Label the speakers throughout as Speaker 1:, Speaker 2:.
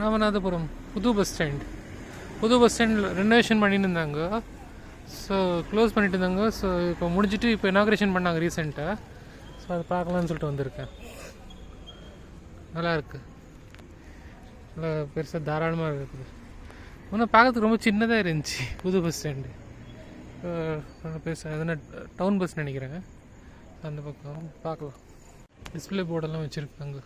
Speaker 1: ராமநாதபுரம் புது bus stand புது bus ஸ்டாண்டில் ரெனோவேஷன் பண்ணிட்டு இருந்தாங்க ஸோ க்ளோஸ் பண்ணிட்டு இருந்தாங்க ஸோ இப்போ முடிஞ்சிட்டு இப்போ இனாக்ரேஷன் பண்ணாங்க ரீசெண்டாக ஸோ அதை பார்க்கலான்னு சொல்லிட்டு வந்திருக்கேன். நல்லாயிருக்கு நல்லா பெருசாக தாராளமாக இருக்குது. இன்னும் பார்க்கறதுக்கு ரொம்ப சின்னதாக இருந்துச்சு புது பஸ் ஸ்டாண்டு பெருசாக எதனா டவுன் பஸ் நினைக்கிறேன். அந்த பக்கம் பார்க்கலாம். டிஸ்பிளே போர்டெல்லாம் வச்சுருக்காங்க.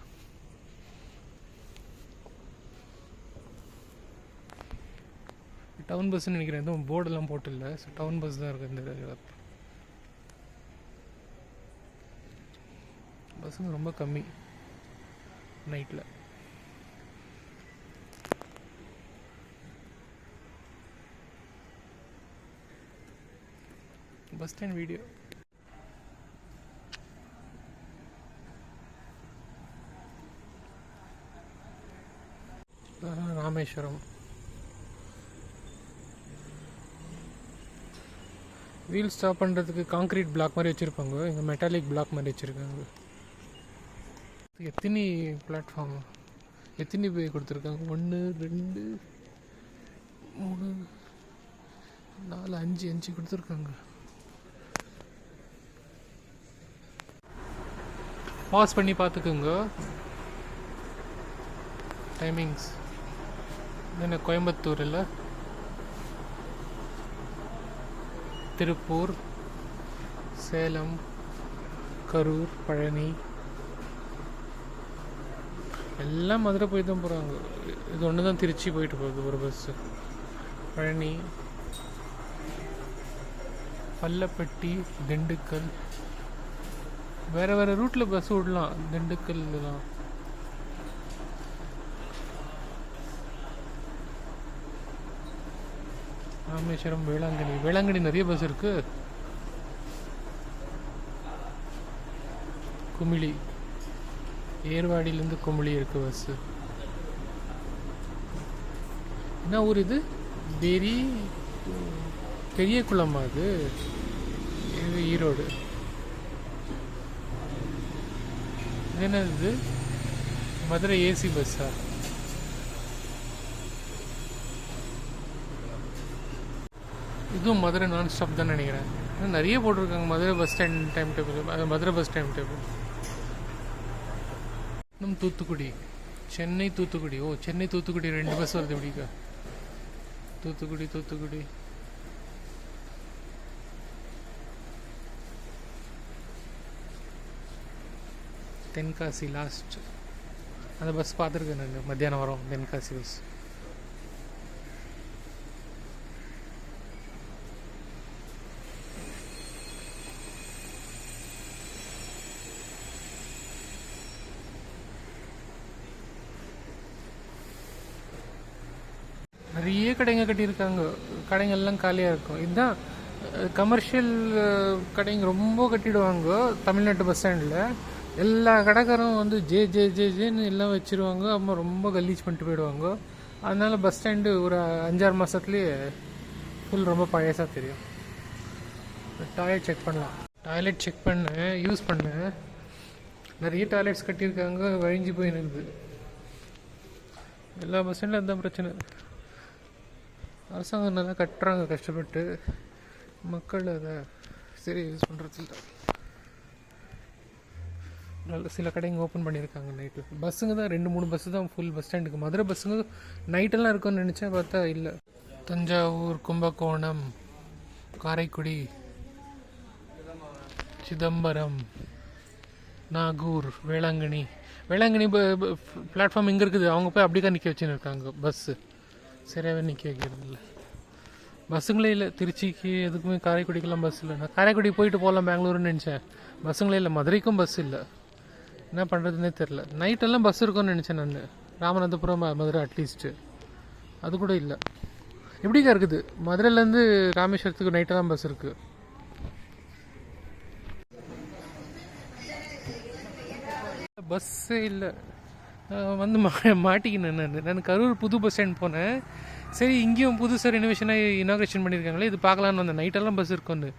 Speaker 1: டவுன் பஸ்ன்னு நினைக்கிறேன். எதுவும் போர்டெல்லாம் போட்டில்ல. ஸோ டவுன் பஸ் தான் இருக்குது இந்த பஸ்ஸுங்க ரொம்ப கம்மி. நைட்டில் bus stand video Rameswaram. Wheel stop பண்ணுறதுக்கு காங்க்ரீட் பிளாக் மாதிரி வச்சுருப்பாங்க. இங்கே மெட்டாலிக் பிளாக் மாதிரி வச்சுருக்காங்க. எத்தனை பிளாட்ஃபார்ம் எத்தனை பேர் கொடுத்துருக்காங்க? ஒன்று ரெண்டு மூணு நாலு அஞ்சு அஞ்சு கொடுத்துருக்காங்க. பாஸ் பண்ணி பார்த்துக்குங்க. டைமிங்ஸ் என்ன கோயம்புத்தூர் இல்லை திருப்பூர் சேலம் கரூர் பழனி. எல்லாம் மதுரை போய் தான் போகிறாங்க இது ஒன்று தான் திருச்சி போயிட்டு போகுது ஒரு பஸ்ஸு பழனி பல்லப்பட்டி திண்டுக்கல். வேறு வேறு ரூட்டில் பஸ் விடலாம் திண்டுக்கல்லாம் ராமேஸ்வரம் வேளாங்கண்ணி. வேளாங்கண்ணி நிறைய பஸ் இருக்கு. குமிழி. ஏர்வாடியிலேருந்து குமிழி இருக்கு பஸ்ஸு என்ன ஊர் இது? பெரி பெரிய குளமா அது. இது ஈரோடு. இது மதுரை ஏசி பஸ்ஸா இதுவும் மதுரை நான் ஸ்டாப் தான் நினைக்கிறேன். ஆனால் நிறைய போட்டிருக்காங்க. Madurai bus stand time table Madurai bus time table இன்னும் தூத்துக்குடி. சென்னை தூத்துக்குடி. ஓ சென்னை தூத்துக்குடி ரெண்டு பஸ் வருது இப்படிக்கா. தூத்துக்குடி தூத்துக்குடி. தென்காசி லாஸ்ட் அந்த பஸ் பார்த்துருக்கேன் நான். மத்தியானம் வரோம். தென்காசி பஸ் நிறைய கடைங்க கட்டியிருக்காங்க. கடைங்கள்லாம் காலியாக இருக்கும். இதுதான் கமர்ஷியல் கடைங்க ரொம்ப கட்டிடுவாங்க தமிழ்நாட்டு பஸ் ஸ்டாண்டில் எல்லா கடைக்காரரும் வந்து ஜே ஜே ஜே ஜேன்னு எல்லாம் வச்சுருவாங்க. அம்மா ரொம்ப கலீச் பண்ணிட்டு போயிடுவாங்க. அதனால பஸ் ஸ்டாண்டு ஒரு அஞ்சாறு மாதத்துலேயே ஃபுல் ரொம்ப பழையசாக தெரியும். டாய்லெட் செக் பண்ணலாம். டாய்லெட் செக் பண்ணேன் யூஸ் பண்ணேன் நிறைய டாய்லெட்ஸ் கட்டியிருக்காங்க வழிஞ்சு போய் எல்லா பஸ் ஸ்டாண்டில் அதுதான் பிரச்சனை. அரசாங்கம் நல்லா கட்டுறாங்க கஷ்டப்பட்டு. மக்கள் அதை சரி யூஸ் பண்ணுறதில்ல நல்ல சில கடைங்க ஓப்பன் பண்ணியிருக்காங்க நைட்டில் பஸ்ஸுங்க தான் ரெண்டு மூணு பஸ்ஸு தான் ஃபுல் பஸ் ஸ்டாண்டுக்கு மதுரை பஸ்ஸுங்க நைட்டெல்லாம் இருக்கும்னு நினச்சா பார்த்தா இல்லை. தஞ்சாவூர் கும்பகோணம் காரைக்குடி சிதம்பரம் நாகூர் வேளாங்கண்ணி. வேளாங்கண்ணி பிளாட்ஃபார்ம் இங்கே இருக்குது. அவங்க போய் அப்படியே நிற்க வச்சுன்னு இருக்காங்க பஸ்ஸு சரியாகவே நிற்க வைக்கிறது இல்லை பஸ்ஸுங்களே இல்லை திருச்சிக்கு எதுக்குமே காரைக்குடிக்கெல்லாம் பஸ் இல்லை. நான் காரைக்குடி போயிட்டு போகலாம் பெங்களூருன்னு நினச்சேன். பஸ்ஸுங்களே இல்லை மதுரைக்கும் பஸ் இல்லை. என்ன பண்ணுறதுனே தெரில நைட்டெல்லாம் பஸ் இருக்கும்னு நினச்சேன் நான். ராமநாதபுரம் மதுரை அட்லீஸ்ட்டு அது கூட இல்லை. எப்படிக்கா இருக்குது? மதுரையிலேருந்து ராமேஸ்வரத்துக்கு நைட்டெல்லாம் பஸ் இருக்குது பஸ்ஸே இல்லை. வந்து மா மாட்டிக்கினேன் நான். நான் கரூர் புது பஸ் ஸ்டாண்ட் போனேன். சரி இங்கேயும் புதுசாக ரெனோவேஷனாக இனாக்ரேஷன் பண்ணியிருக்காங்களே இது பார்க்கலான்னு வந்தேன். நைட்டெல்லாம் பஸ் இருக்கும்னு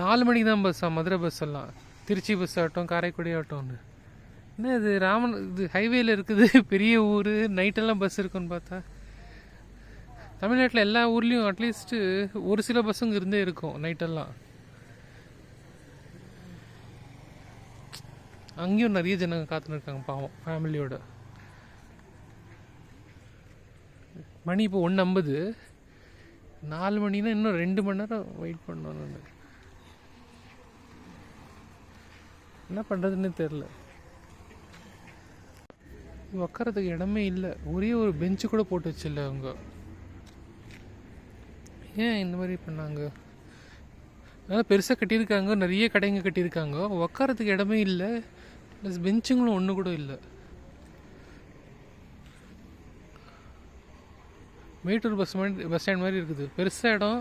Speaker 1: நாலு மணிக்கு தான் பஸ்ஸா மதுரை பஸ் எல்லாம். திருச்சி பஸ் ஆகட்டும் காரைக்குடி ஆகட்டும்னு. என்ன இது ராமன் இது ஹைவேல இருக்குது பெரிய ஊர் நைட்டெல்லாம் பஸ் இருக்குன்னு பார்த்தா. தமிழ்நாட்டில் எல்லா ஊர்லேயும் அட்லீஸ்ட்டு ஒரு சில பஸ்ஸுங்க இருந்தே இருக்கும் நைட்டெல்லாம் அங்கேயும் நிறைய ஜனங்க காத்துன்னு இருக்காங்க பாவம் ஃபேமிலியோட மணி இப்போ ஒன்று ஐம்பது நாலு மணினா இன்னும் ரெண்டு மணி நேரம் வெயிட் பண்ணணும் என்ன பண்ணுறதுன்னு தெரில உட்காரத்துக்கு இடமே இல்லை. ஒரே ஒரு பெஞ்சு கூட போட்டு வச்சில்ல அவங்க. ஏன் இந்த மாதிரி பண்ணாங்க? அதனால் பெருசாக கட்டியிருக்காங்க நிறைய கடைங்க கட்டியிருக்காங்க. உட்காரத்துக்கு இடமே இல்லை. ப்ளஸ் பெஞ்சுங்களும் ஒன்று கூட இல்லை. மேட்டூர் பஸ் மாதிரி பஸ் ஸ்டாண்ட் மாதிரி இருக்குது. பெருசாக இடம்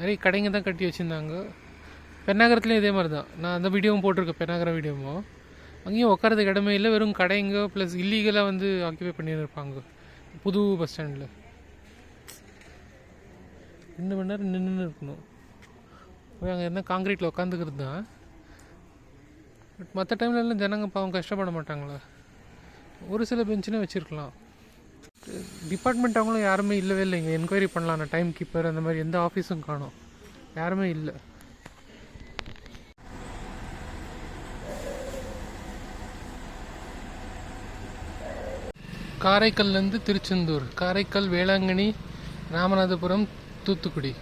Speaker 1: நிறைய கடைங்க தான் கட்டி வச்சுருந்தாங்க. பெண்ணாகரத்துலேயும் இதே மாதிரி தான். நான் அந்த வீடியோவும் போட்டிருக்கேன் பெண்ணாகரம் வீடியோவும் அங்கேயும் உட்காரதுக்கு இடமே இல்லை. வெறும் கடைங்க ப்ளஸ் இல்லீகலாக வந்து ஆக்கியபை பண்ணியிருப்பாங்க. புது பஸ் ஸ்டாண்டில் ரெண்டு மணி நேரம் நின்று இருக்கணும். போய் அங்கே இருந்தால் காங்கிரீட்டில் உட்காந்துக்கிறது தான். பட் மற்ற டைம்லலாம் எல்லாம் ஜனங்க பாவம் கஷ்டப்பட மாட்டாங்களா? ஒரு சில பெஞ்சுன்னு வச்சுருக்கலாம். டிபார்ட்மெண்ட் அவங்களும் யாருமே இல்லவே இல்லைங்க என்கொயரி பண்ணலாம். நான் டைம் கீப்பர் அந்த மாதிரி எந்த ஆஃபீஸும் காணும். யாருமே இல்லை. காரைக்கல்லேருந்து திருச்செந்தூர். காரைக்கல் வேளாங்கண்ணி ராமநாதபுரம் தூத்துக்குடி.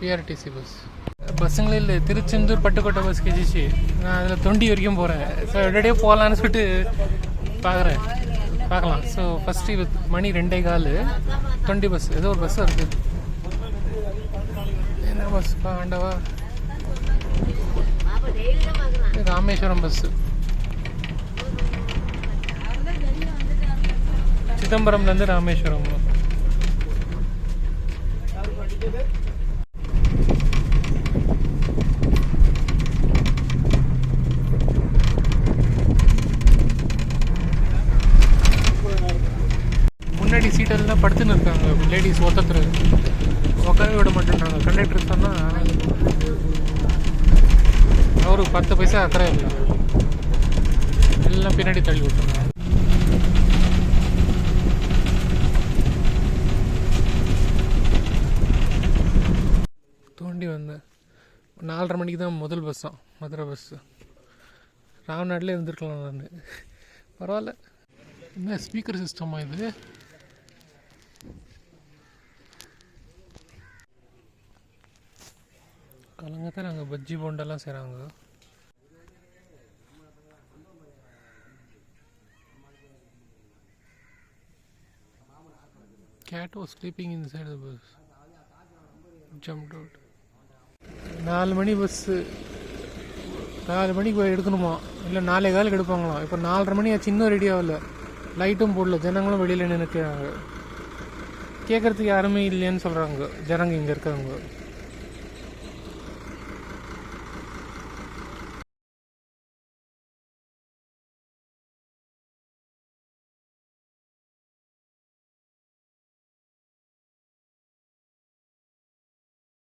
Speaker 1: பிஆர்டிசி பஸ் பஸ்ஸுங்களே இல்லை. திருச்செந்தூர் பட்டுக்கோட்டை பஸ் கிச்சிச்சு நான் அதில் தொண்டி வரைக்கும் போகிறேன் ஸோ எப்படியே போகலான்னு சொல்லிட்டு பார்க்குறேன் பார்க்கலாம். ஸோ ஃபஸ்ட்டு இது மணி ரெண்டே கால். தொண்டி பஸ் ஏதோ ஒரு பஸ் இருக்குது என்ன பஸ் ஆண்டவா? இது ராமேஸ்வரம் பஸ்ஸு சிதம்பரம்லேருந்து ராமேஸ்வரம். முன்னாடி சீட்டெல்லாம் படுத்துன்னு இருக்காங்க. லேடிஸ் ஒருத்தர் உட்கார விட மாட்டேன்றாங்க. கண்டக்டர் சொன்னால் அவரு பத்து பைசா அக்கறை இல்லை. எல்லாம் பின்னாடி தள்ளி விட்டுறாங்க. தோண்டி வந்தேன் நாலரை மணிக்கு தான் முதல் பஸ் தான் மதுரை பஸ்ஸு ராம்நாட்டில் இருந்திருக்கலாம் நான். பரவாயில்ல. என்ன ஸ்பீக்கர் சிஸ்டமாக இது? கலங்கத்தில் அங்கே பஜ்ஜி போண்டெல்லாம் செய்கிறாங்க cat was sleeping inside the bus. Jumped out. நாலு மணி பஸ்ஸு நாலு மணிக்கு போய் எடுக்கணுமா? இல்லை நாலே காலுக்கு எடுப்பாங்களாம் இப்போ நாலரை மணி ஆச்சு இன்னும் ரெடி ஆகல. லைட்டும் போடல. ஜனங்களும் வெளியில் நினைக்கிறாங்க கேட்குறதுக்கு யாருமே இல்லைன்னு சொல்கிறாங்க ஜனங்க இங்கே இருக்கிறவங்க